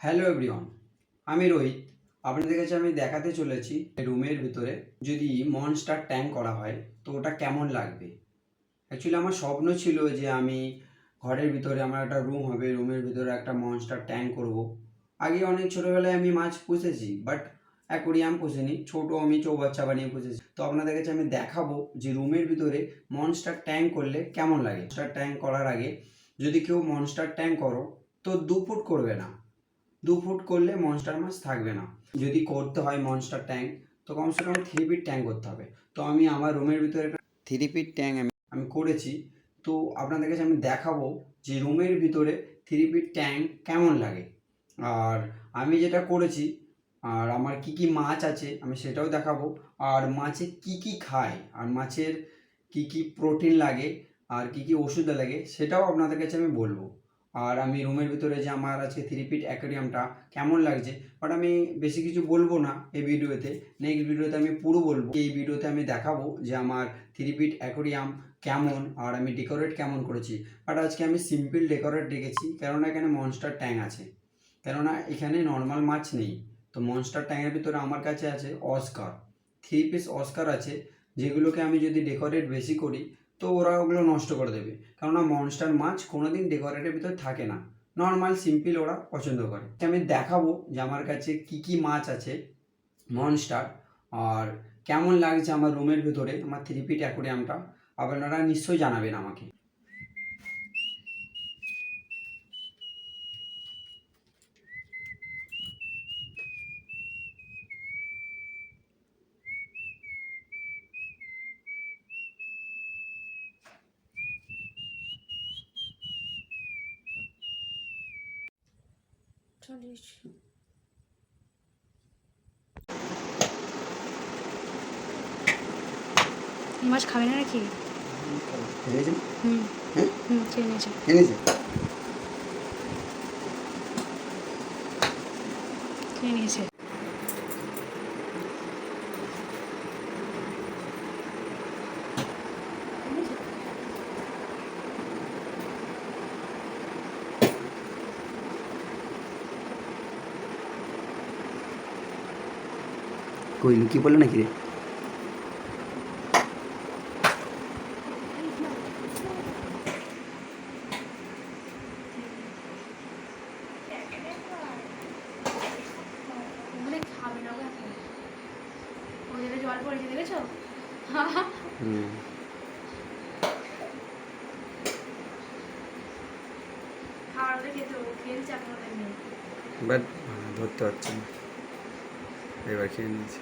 Hello everyone আমি রোহিত। আপনাদের কাছে আমি দেখাতে চলেছি রুমের ভিতরে। যদি মনস্টার ট্যাঙ্ক করা হয়, তো ওটা কেমন লাগবে? অ্যাকচুয়ালি আমার স্বপ্ন ছিল যে আমি ঘরের ভিতরে আমার একটা রুম হবে, রুমের ভিতরে একটা মনস্টার ট্যাঙ্ক করব। আগে অনেক ছোটোবেলায় আমি মাছ পুষেছি বাট অ্যাকোরিয়াম পুষিনি। ছোটো আমি চৌবাচ্চা বানিয়ে পুষেছি। তো আপনাদের কাছে আমি দেখাবো যে রুমের ভিতরে মনস্টার ট্যাঙ্ক করলে কেমন লাগে। মনস্টার ট্যাঙ্ক করার আগে যদি কেউ মনস্টার ট্যাঙ্ক করো, তো দু ফুট করবে না। দু ফুট করলে মনস্টার মাছ থাকবে না। যদি করতে হয় মনস্টার ট্যাঙ্ক তো কমসে কম থ্রি ফিট ট্যাঙ্ক করতে হবে। তো আমি আমার রুমের ভিতরে একটা থ্রি ফিট ট্যাঙ্ক আমি আমি করেছি। তো আপনাদের কাছে আমি দেখাবো যে রুমের ভিতরে থ্রি ফিট ট্যাঙ্ক কেমন লাগে। আর আমি যেটা করেছি, আর আমার কি কি মাছ আছে, আমি সেটাও দেখাবো। আর মাছে কি কি খায়, আর মাছের কি কি প্রোটিন লাগে, আর কি কি ওষুধ লাগে, সেটাও আপনাদের কাছে আমি বলব। আর আমি রুমের ভিতরে যে আমার আজকে থ্রি পিট অ্যাকোরিয়ামটা কেমন লাগছে? বাট আমি বেশি কিছু বলব না এই ভিডিওতে। নেক্সট ভিডিওতে আমি পুরো বলব। এই ভিডিওতে আমি দেখাবো যে আমার থ্রি পিট অ্যাকোরিয়াম কেমন আর আমি ডেকোরেট কেমন করেছি। বাট আজকে আমি সিম্পল ডেকোরেট রেখেছি কেননা এখানে মনস্টার ট্যাঙ্ক আছে। কেননা এখানে নর্মাল মাছ নেই। তো মনস্টার ট্যাঙ্কের ভিতরে আমার কাছে আছে অস্কার থ্রি পিস অস্কার আছে, যেগুলোকে আমি যদি ডেকোরেট বেশি করি তো ওরা ওগুলো নষ্ট করে দেবে। কেননা মনস্টার মাছ কোনো দিন ডেকোরেটের ভিতরে থাকে না। নর্মাল সিম্পল ওরা পছন্দ করে। আমি দেখাবো যে আমার কাছে কি কি মাছ আছে মনস্টার আর কেমন লাগছে আমার রুমের ভিতরে, আমার থ্রি পিট অ্যাকোরিয়ামটা আপনারা নিশ্চয়ই জানাবেন আমাকে। চল্লিশ মাছ খাবে না নাকি? হুম হুম খেয়ে নিয়েছে। এনেছে খেয়ে নিয়েছে। কই কি বলল নাকি রে? বাট ধরতে পারছি না। এবার খেয়ে নিয়েছি।